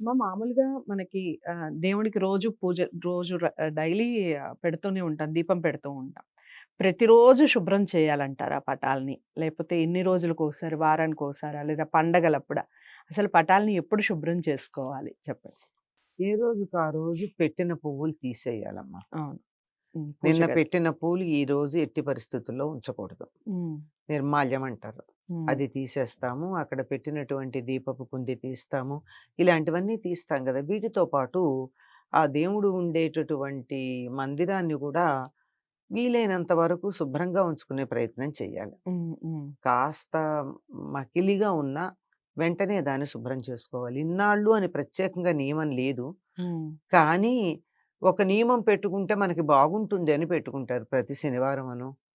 మా మామూలుగా మనకి ఆహ్, దేవుడికి రోజు పూజ రోజు ర డైలీ పెడుతూనే ఉంటాం. దీపం పెడుతూ ఉంటాం. ప్రతిరోజు శుభ్రం చేయాలంటారా పటాల్ని? లేకపోతే ఎన్ని రోజులకోసారి, వారానికోసారా? లేదా పండగలప్పుడా? అసలు పటాల్ని ఎప్పుడు శుభ్రం చేసుకోవాలి చెప్పండి? ఏ రోజుకి ఆ రోజు పెట్టిన పువ్వులు తీసేయాలమ్మా. అవును. హ్మ్. నిన్న. పెట్టిన పూలు ఈ రోజు ఎట్టి పరిస్థితుల్లో ఉంచకూడదు. హ్మ్. నిర్మాల్యం అంటారు. అది తీసేస్తాము. అక్కడ పెట్టినటువంటి దీపపు కుంది తీస్తాము. ఇలాంటివన్నీ తీస్తాం గదా! వీటితో పాటు ఆ దేవుడు ఉండేటటువంటి మందిరాన్ని గూడా వీలైనంత వరకు శుభ్రంగా ఉంచుకునే ప్రయత్నం చేయాలి. కాస్త మకిలిగా ఉన్నా వెంటనే దాన్ని శుభ్రం చేసుకోవాలి. ఇన్నాళ్ళు అని ప్రత్యేకంగా నియమం లేదు. కానీ ఒక నియమం పెట్టుకుంటే మనకి బాగుంటుంది అని పెట్టుకుంటారు. ప్రతి శనివారమనో, హ్మ్.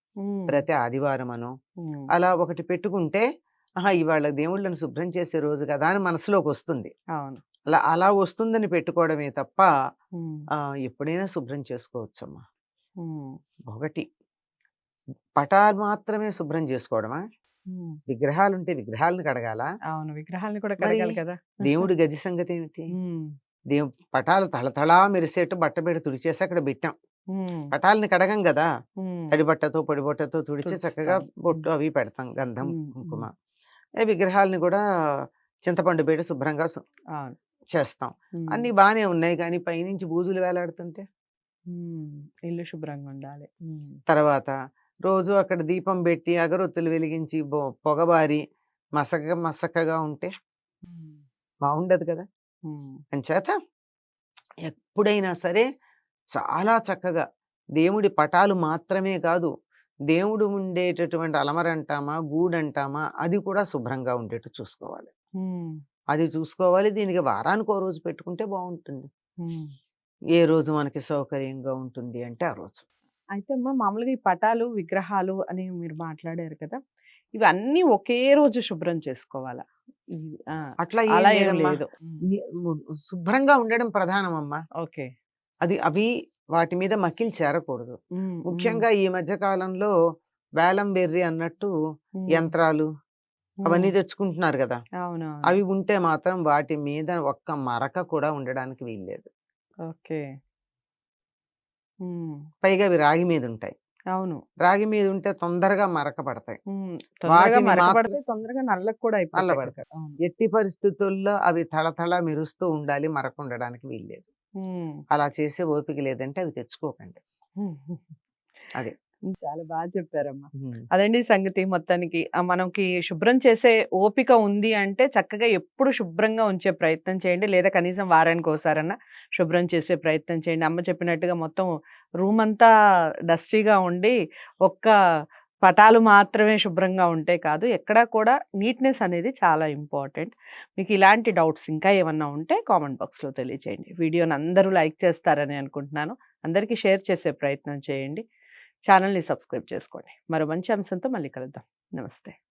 ప్రతి ఆదివారమనో హ్మ్. అలా ఒకటి పెట్టుకుంటే ఆహా! ఇవాళ దేవుళ్ళని శుభ్రం చేసే రోజు గదా! అని మనసులోకొస్తుంది. అవును. అలా అలా వస్తుందని పెట్టుకోవడమే తప్ప ఎప్పుడైనా శుభ్రం చేసుకోవచ్చమ్మా. ఒకటి పటాలు మాత్రమే శుభ్రం చేసుకోవడమా? హ్మ్. విగ్రహాలుంటే విగ్రహాలను కడగాలా? అవును. విగ్రహాల్ని కూడా కడగాలి కదా! దేవుడి గది సంగతేమిటి? హ్మ్. దేవు పటాలు తళతళా మెరిసేట్టు బట్ట పెట్టి తుడిచేసి అక్కడ పెట్టాం. పటాలని కడగం గదా! హ్మ్. తడి బట్టతో, పొడి బట్టతో తుడిచి చక్కగా. బొట్టు. అవి పెడతాం. గంధం. కుంకుమ. విగ్రహాలని గూడా చింతపండు పెట్టి శుభ్రంగా. చేస్తాం. అన్నీ బానే ఉన్నాయి కానీ పైనుంచి బూజులు వేలాడుతుంటే? ఇల్లు శుభ్రంగా ఉండాలి. తర్వాత రోజు అక్కడ దీపం బెట్టి, అగరొత్తులు వెలిగించి, పొగబారి మసక మసకగా ఉంటే హ్మ్. బావుండదు కదా! అంచేత ఎప్పుడైనా సరే చాలా చక్కగా దేవుడి పటాలు మాత్రమే కాదు, దేవుడు ఉండేటటువంటి అలమరంటామా, గూడంటామా అది కూడా శుభ్రంగా ఉండేట్టు చూసుకోవాలి. అది చూసుకోవాలి. దీనికి వారానికో రోజు పెట్టుకుంటే బావుంటుంది. హ్మ్. ఏ రోజు మనకి సౌకర్యంగా ఉంటుంది అంటే ఆ రోజు. అయితే అమ్మ మామూలుగా ఈ పటాలు, విగ్రహాలు అని మీరు మాట్లాడారు కదా! ఇవన్నీ ఒకే రోజు శుభ్రం చేసుకోవాలా? అట్లా. లేదు. శుభ్రంగా ఉండడం ప్రధానమమ్మా. ఓకే. అది అవి వాటి మీద మకిలి చేరకూడదు. ముఖ్యంగా ఈ మధ్య కాలంలో వేలం బెర్రి అన్నట్టు. యంత్రాలు అవన్నీ. తెచ్చుకుంటున్నారు! అవునవును. అవి ఉంటే మాత్రం వాటి మీద ఒక్క మరక కూడా ఉండడానికి వీల్లేదు. ఓకే. పైగా అవి రాగి మీదుంటాయి. అవును. రాగి మీదుంటే తొందరగా మరక పడతాయి. హ్మ్. తొందరగా మరక మాత్రం పడితే తొందరగా నల్లగా కూడా అయిపోతాయి కదా! నల్లబడతాయి. అవును. ఎట్టి పరిస్థితుల్లో అవి తళతళ మెరుస్తూ ఉండాలి. మరక ఉండడానికి వీల్లేదు. అలా చేసే ఓపిక లేదంటే అవి తెచ్చుకోకండి. అది. చాలా బా చెప్పారమ్మా. అదండి సంగతి మొత్తానికి. మనకి శుభ్రం చేసే ఓపిక ఉంది అంటే చక్కగా ఎప్పుడు శుభ్రంగా ఉంచే ప్రయత్నం చేయండి. లేదా కనీసం వారానికోసారన్నా శుభ్రం చేసే ప్రయత్నం చేయండి. అమ్మ చెప్పినట్టుగా మొత్తం రూమంతా డస్టీగా ఉండి ఒక్క పటాలు మాత్రమే శుభ్రంగా ఉంటే కాదు. ఎక్కడ కూడా నీట్‌నెస్ అనేది చాలా ఇంపార్టెంట్. మీకు ఇలాంటి డౌట్స్ ఇంకా ఏమన్నా ఉంటే కామెంట్ బాక్స్‌లో తెలియచేయండి. వీడియోని అందరూ లైక్ చేస్తారని అనుకుంటున్నాను. అందరికీ షేర్ చేసే ప్రయత్నం చేయండి. ఛానెల్‌ని సబ్స్క్రైబ్ చేసుకోండి. మరో మంచి అంశంతో మళ్ళీ కలుద్దాం. నమస్తే.